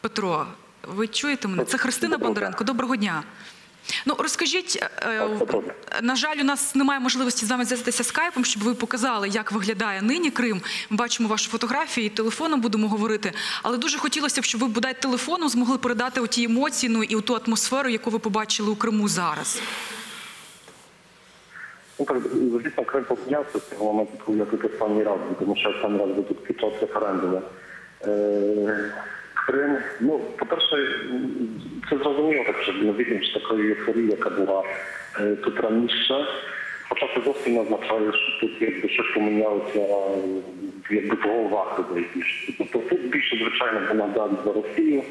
Петро, ви чуєте мене? Це Христина Бондаренко. Доброго дня. Ну розкажіть, е, на жаль, у нас немає можливості з вами зв'язатися скайпом, щоб ви показали, як виглядає нині Крим. Ми бачимо ваші фотографії, телефоном будемо говорити. Але дуже хотілося б, щоб ви бодай телефоном змогли передати оті емоції ну, і ту атмосферу, яку ви побачили у Криму зараз. Ну так, звісно, Крим помінявся з того моменту, коли я тут останній раз, тому що останній раз був тут під час референдуму. Е, Крим, ну, по-перше, м, це зрозуміло, так що не видно ж такої ейфорії, яка була е, тут раніше. Хоча це зовсім не означає, що тут якби щось помінялося е, якби в головах людей більше. Тобто тут більше, звичайно, була далі за Росію.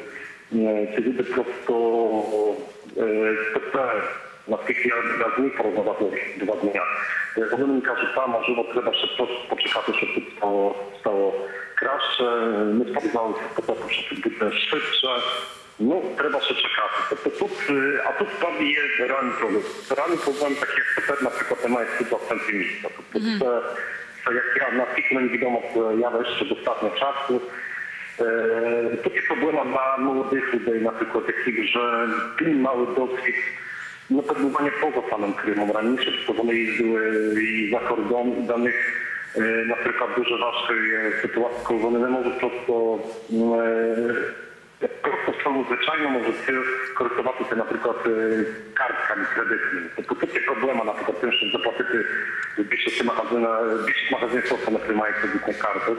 Е, Ці люди просто е, тепер наскільки я, я зміг порозмовляти два дні. Е, Вони мені кажуть, там можливо треба ще просто почекати, щоб тут стало, стало краще. Ми сподівалися спочатку, що тут буде швидше. Ну, треба ще чекати. Тобто тут, е, а тут справді є реальний проблем. Реальний проблем, так як тепер, наприклад, немає світла в центрі міста. Тобто це, це як я наскільки мені відомо, це явище достатньо часу. Е, Тут є проблема для молодих людей, наприклад, які вже мали досвід ну, перебування поза самим Кримом раніше, тобто вони їздили і за кордон, і для Y, na przykład dużo naszych e, sytuacji kołżony no może prosto prosto e, e, prostą zwyczajną możecie skorygować się na przykład kartkami kredytnymi. To kupicie problema na przykład tym, że zapłacicie 200 magazyn, 200 magazyn na który mają kredytną kartę.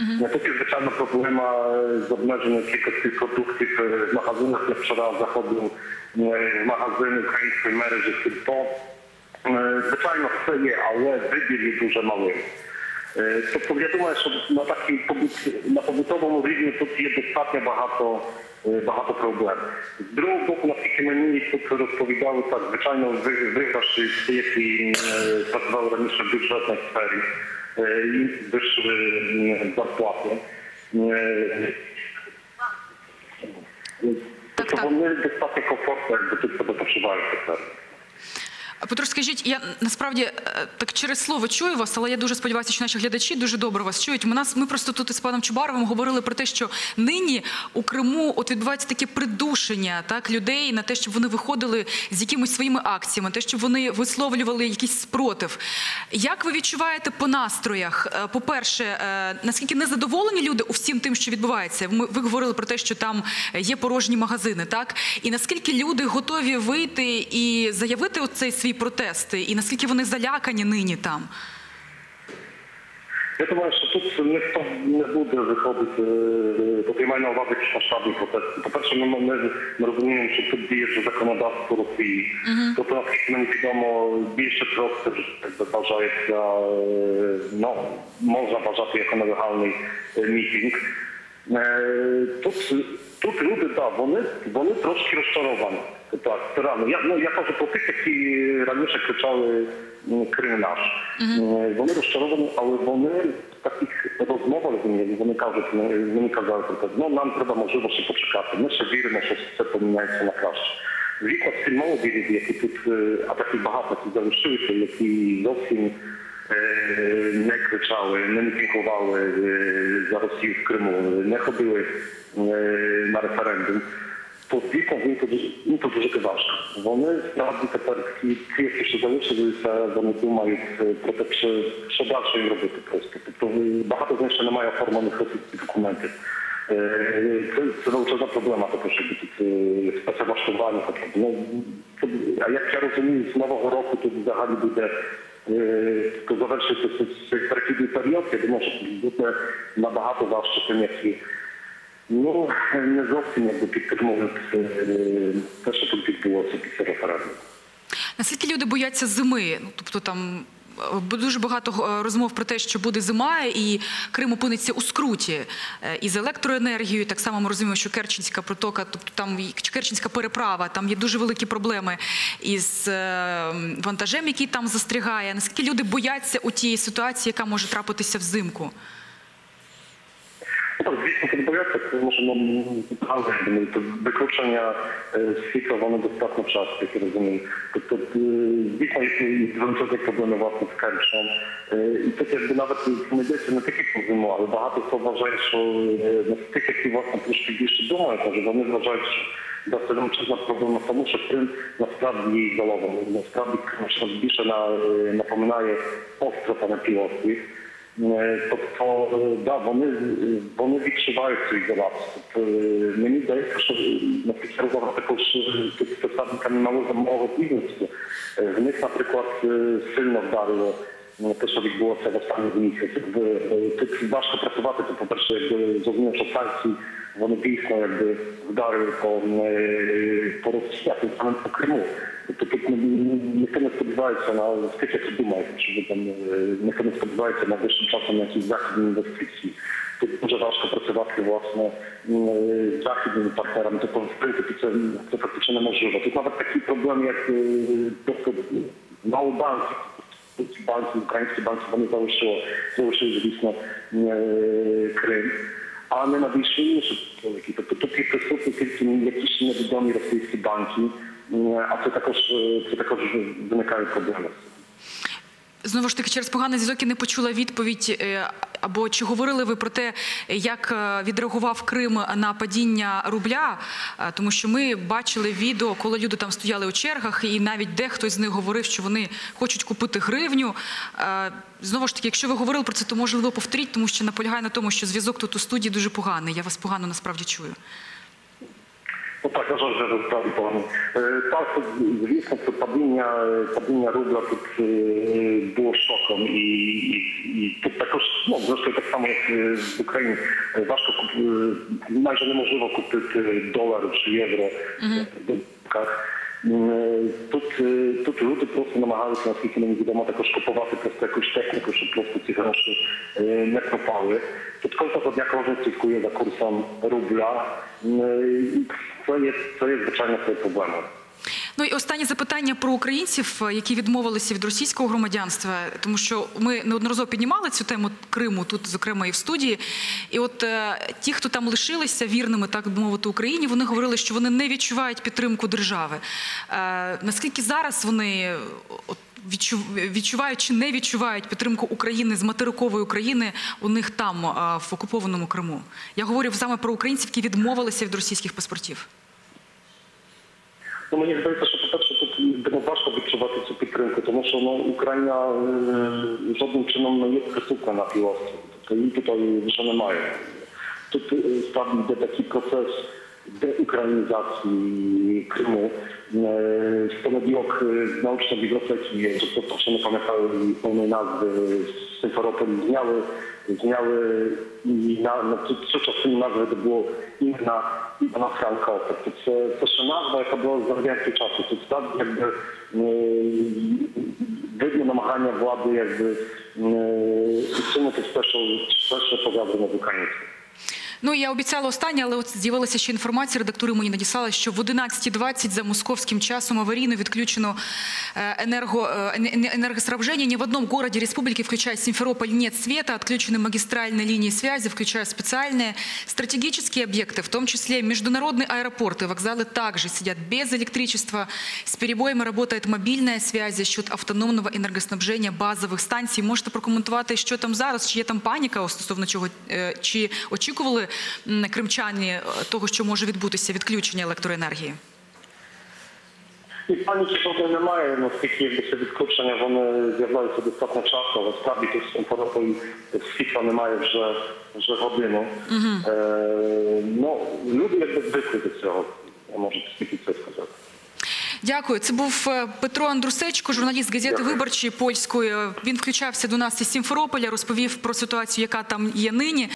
Mhm. No, takie zwyczajne problema z obnażeniem kilka tych produktów w magazynach, jak wczoraj zachodu magazyny ukraińskie, mery, że to zwyczajno chce je, ale wybierze duże małymi. мережі Сільпо. Е, Звичайно, все є, але вибір є дуже малий. Е, Тобто я думаю, що на такій побут- на побутовому рівні тут є достатньо багато, е, багато проблем. З другого боку, наскільки мені тут розповідали, так звичайно ви- виграші всі, які е, працювали раніше в бюджетній сфері, е, їм вийшли м, зарплати. Е, Тобто так. вони достатньо комфортно, якби тут себе почувають тепер. Петро, скажіть, я насправді е, так через слово чую вас, але я дуже сподіваюся, що наші глядачі дуже добре вас чують. Ми нас ми просто тут із паном Чубаровим говорили про те, що нині у Криму відбувається таке придушення людей на те, щоб вони виходили з якимись своїми акціями, те, щоб вони висловлювали якийсь спротив. Як ви відчуваєте по настроях? Е, По-перше, е, наскільки незадоволені люди у всім тим, що відбувається? Ми ви говорили про те, що там є порожні магазини, так і наскільки люди готові вийти і заявити оцей свій протест, і наскільки вони залякані нині там? Я думаю, що тут ніхто не буде виходити е, до приймальної уваги якісь масштабні протести. По-перше, ми, ми, ми розуміємо, що тут діє вже законодавство Росії. Тобто, наскільки мені відомо, більше просто якби вважається, е, ну, можна вважати як нелегальний е, мітинг. Тут, тут люди, так, вони, вони трошки розчаровані. Так, рано. Я, ну, я кажу про тих, які раніше кричали Крим наш. Е, Вони розчаровані, але вони в таких розмовах з ними, вони кажуть, мені казали, про ну нам треба можливо ще почекати. Ми ще віримо, що все поміняється на краще. Вікна всі молоді люди, які тут, е, а таких багато які залишилися, які зовсім е, не кричали, не мітингували за Росію в Криму, не ходили на референдум. podbita i podżytywaczka. One sprawdzi te parki, jest jeszcze zależy, że zamówiła ich trochę przebawczej roboty prosto. To bardzo znaczne mają formalnych dokumenty. Co cały czas problema, to proszę być spacerwaszkowanie takiego. a jak ja rozumiem, z nowego roku to zachali będę tylko zawerszy to jest taki period, kiedy może na bardzo zawsze ten jaki Ну, не зовсім якби підтримують е, те, що тут відбулося після референдуму. Наскільки люди бояться зими? Ну тобто там. е, Дуже багато е, розмов про те, що буде зима, і Крим опиниться у скруті із електроенергією. Так само ми розуміємо, що Керченська протока, тобто там Керченська переправа, там є дуже великі проблеми із вантажем, який там застрягає. Наскільки люди бояться у тієї ситуації, яка може трапитися взимку? Ну, так, звісно, подобається, тому що ну, правда, я думаю, то виключення е, з світла воно достатньо часто, як я розумію. Тобто, е, звісно, є величезні проблеми власне з Керчем. Е, І тут якби навіть не йдеться не тільки про зиму, але багато хто вважає, що е, на тих, які власне трошки більше думають, може, вони вважають, що досить величезна проблема в тому, що Крим насправді є ізольований. Насправді Крим щось більше на, е, напоминає остров, а не півострів. Е, Тобто, е, да, вони, вони відчувають цю ізоляцію. Тобто, е, мені здається, що наскільки розмова також представниками малого малого бізнесу, в них, наприклад, сильно вдарило е, те, що відбулося в останні місяці. Якби, е, Тут важко працювати, то, по-перше, якби зрозуміло, що санкції вони дійсно якби вдарили по, по Росії, по Криму. Тобто тут ні- ні- ніхто не сподівається на скільки це думаєте, що ви там е, ніхто не сподівається на вищим часом на якісь західні інвестиції. Тут дуже важко працювати власне е, з західними партнерами. Тобто, в принципі, це, це фактично неможливо. Тут навіть такі проблеми, як е, тобто мало банки. Українські банки, вони залишили, залишили, звісно, е, Крим. А не надійшли інші великі. Тобто тут є присутні тільки якісь невідомі російські банки, е, а це також е, це також виникають проблеми. Знову ж таки, через поганий зв'язок я не почула відповідь. е, Або чи говорили ви про те, як е, відреагував Крим на падіння рубля? Тому що ми бачили відео, коли люди там стояли у чергах, і навіть дехто з них говорив, що вони хочуть купити гривню. Знову ж таки, якщо ви говорили про це, то можливо повторіть, тому що наполягаю на тому, що зв'язок тут у студії дуже поганий. Я вас погано насправді чую. To taka rzecz, że zostali pan. Tak, zwiastun padnienia, padnienia rubla to było szokiem i, i, i to jakoś, no zresztą tak samo jak w Ukrainie, ważko, najże niemożliwe kupić dolar czy euro. Mhm. е, важко куп- е, майже неможливо купити долар чи євро в банках. Е, Тут, е, тут люди просто намагалися, наскільки мені відомо, також купувати просто якусь техніку, щоб просто ці гроші е, не пропали. Тут кожного дня кожен слідкує за курсом рубля. Е, і Це є, це є звичайно це проблема. Ну і останнє запитання про українців, е, які відмовилися від російського громадянства, тому що ми неодноразово піднімали цю тему Криму тут, зокрема, і в студії. І от е, ті, хто там лишилися вірними, так би мовити, Україні, вони говорили, що вони не відчувають підтримку держави. Е, наскільки зараз вони от, відчу- відчувають чи не відчувають підтримку України з материкової України у них там, е, в окупованому Криму? Я говорю саме про українців, які відмовилися від російських паспортів. No bo niech zdaje też, po pierwsze, to będą ważne wyczuwaty cukry rynku, to może no, Ukraina y, żadnym czynom no, nie wysłucha na piłowcu. I tutaj żony mają. Tu y, spadł taki proces deukrainizacji Krymu. W poniedziałek z naucznej biblioteki rozpoczęły pamiętały pełnej nazwy z Symferopol zmiały, zmiały i na, na, trzy nazwy to było inna Iwana Franka Opet. To jest też nazwa, jaka była z zawięcej czasu. To jest jakby e, wydnie namachania władzy jakby usunąć też szersze powiaty na Ukraińskim. Ну я обіцяла останнє, але от з'явилася ще інформація. Редактори мені надіслали, що в 11.20 за московським часом аварійно відключено э, энерго, э, эн- энергоснабжение. Ни в одном городе республики, включая Симферополь, нет света. Отключены магистральные линии связи, включая специальные стратегические объекты, в том числе международные аэропорты, вокзалы также сидят без электричества. С перебоями работает мобильная связь за счет автономного енергоснабження базових станцій. Можете прокоментувати, що там зараз, чи є там паніка стосовно чого, е, чи очікували м, кримчані е, того, що може відбутися відключення електроенергії? І паніки поки немає, наскільки якби це відключення вони з'являються достатньо часто, але справді тут в світла немає вже, вже годину. Е, ну, люди якби звикли до цього, я можу тільки це сказати. Дякую. Це був е, Петро Андрусечко, журналіст газети Дякую. Виборчі польської. Він включався до нас із Сімферополя, розповів про ситуацію, яка там є нині.